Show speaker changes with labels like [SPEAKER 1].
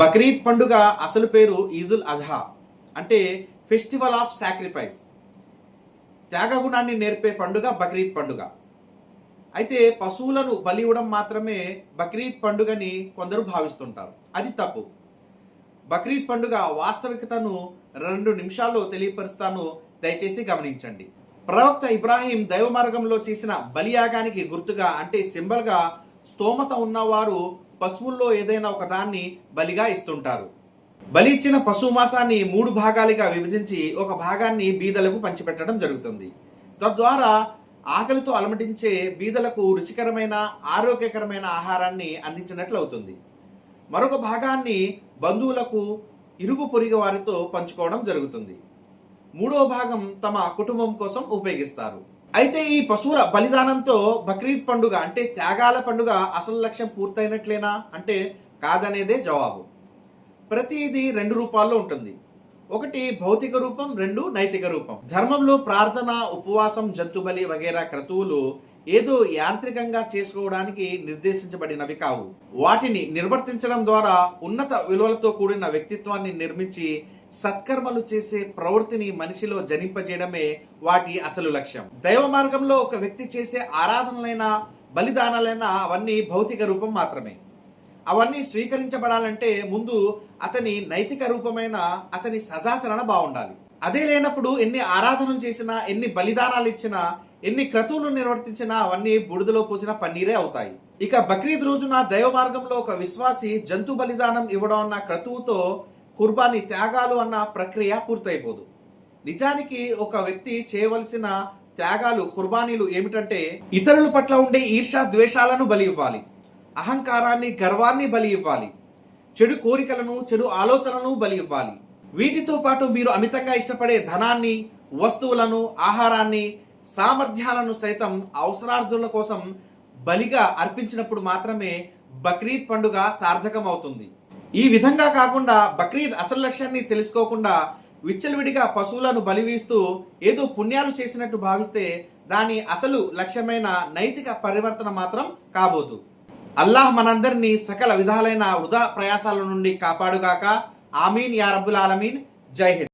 [SPEAKER 1] బక్రీద్ పండుగ అసలు పేరు ఈజుల్ అజహా. అంటే ఫెస్టివల్ ఆఫ్ సాక్రిఫైస్. త్యాగగుణాన్ని నేర్పే పండుగ బక్రీద్ పండుగ. అయితే పశువులను బలి ఇవ్వడం మాత్రమే బక్రీద్ పండుగని కొందరు భావిస్తుంటారు. అది తప్పు. బక్రీద్ పండుగ వాస్తవికతను రెండు నిమిషాల్లో తెలియపరుస్తాను. దయచేసి గమనించండి. ప్రవక్త ఇబ్రాహీం దైవ మార్గంలో చేసిన బలియాగానికి గుర్తుగా అంటే సింబల్గా స్తోమత ఉన్నవారు పశువుల్లో ఏదైనా ఒక దాన్ని బలిగా ఇస్తుంటారు. బలి ఇచ్చిన పశువు మాసాన్ని మూడు భాగాలుగా విభజించి ఒక భాగాన్ని బీదలకు పంచిపెట్టడం జరుగుతుంది. తద్వారా ఆకలితో అలమటించే బీదలకు రుచికరమైన ఆరోగ్యకరమైన ఆహారాన్ని అందించినట్లు అవుతుంది. మరొక భాగాన్ని బంధువులకు ఇరుగు పొరుగు వారితో పంచుకోవడం జరుగుతుంది. మూడో భాగం తమ కుటుంబం కోసం ఉపయోగిస్తారు. అయితే ఈ పశువుల బలిదానంతో బక్రీద్ పండుగ అంటే త్యాగాల పండుగ అసలు లక్ష్యం పూర్తయినట్లేనా? అంటే కాదనేదే జవాబు. ప్రతిదీ రెండు రూపాల్లో ఉంటుంది. ఒకటి భౌతిక రూపం రెండు నైతిక రూపం. ధర్మంలో ప్రార్థన ఉపవాసం జంతుబలి వగేరా క్రతువులు ఏదో యాంత్రికంగా చేసుకోవడానికి నిర్దేశించబడినవి కావు. వాటిని నిర్వర్తించడం ద్వారా ఉన్నత విలువలతో కూడిన వ్యక్తిత్వాన్ని నిర్మించి సత్కర్మలు చేసే ప్రవృత్తిని మనిషిలో జనింపజేయడమే వాటి అసలు లక్ష్యం. దైవ మార్గంలో ఒక వ్యక్తి చేసే ఆరాధనలైనా బలిదానాలైనా అవన్నీ భౌతిక రూపం మాత్రమే. అవన్నీ స్వీకరించబడాలంటే ముందు అతని నైతిక రూపమైన అతని సజాచరణ బాగుండాలి. అదే లేనప్పుడు ఎన్ని ఆరాధనలు చేసినా ఎన్ని బలిదానాలు ఇచ్చినా ఎన్ని క్రతువులు నిర్వర్తించినా అవన్నీ బుడిదలో పూసిన పన్నీరే అవుతాయి. ఇక బక్రీద్ రోజున దైవ మార్గంలో ఒక విశ్వాసి జంతు బలిదానం ఇవ్వడం అన్న క్రతువుతో కుర్బానీ త్యాగాలు అన్న ప్రక్రియ పూర్తయిపోదు. నిజానికి ఒక వ్యక్తి చేయవలసిన త్యాగాలు కుర్బానీలు ఏమిటంటే ఇతరుల పట్ల ఉండే ఈర్షా ద్వేషాలను బలి ఇవ్వాలి. అహంకారాన్ని గర్వాన్ని బలి ఇవ్వాలి. చెడు కోరికలను చెడు ఆలోచనలను బలి ఇవ్వాలి. వీటితో పాటు మీరు అమితంగా ఇష్టపడే ధనాన్ని వస్తువులను ఆహారాన్ని సామర్థ్యాలను సైతం అవసరార్థుల కోసం బలిగా అర్పించినప్పుడు మాత్రమే బక్రీద్ పండుగ సార్థకమవుతుంది. ఈ విధంగా కాకుండా బక్రీద్ అసలు లక్ష్యాన్ని తెలుసుకోకుండా విచ్చలవిడిగా పశువులను బలివీస్తూ ఏదో పుణ్యాలు చేసినట్టు భావిస్తే దాని అసలు లక్ష్యమైన నైతిక పరివర్తన మాత్రం కాబోదు. అల్లాహ్ మనందరినీ సకల విధాలైన వృధా ప్రయాసాల నుండి కాపాడుగాక. ఆమీన్ యా రబ్బుల్ ఆలమీన్. జై హింద్.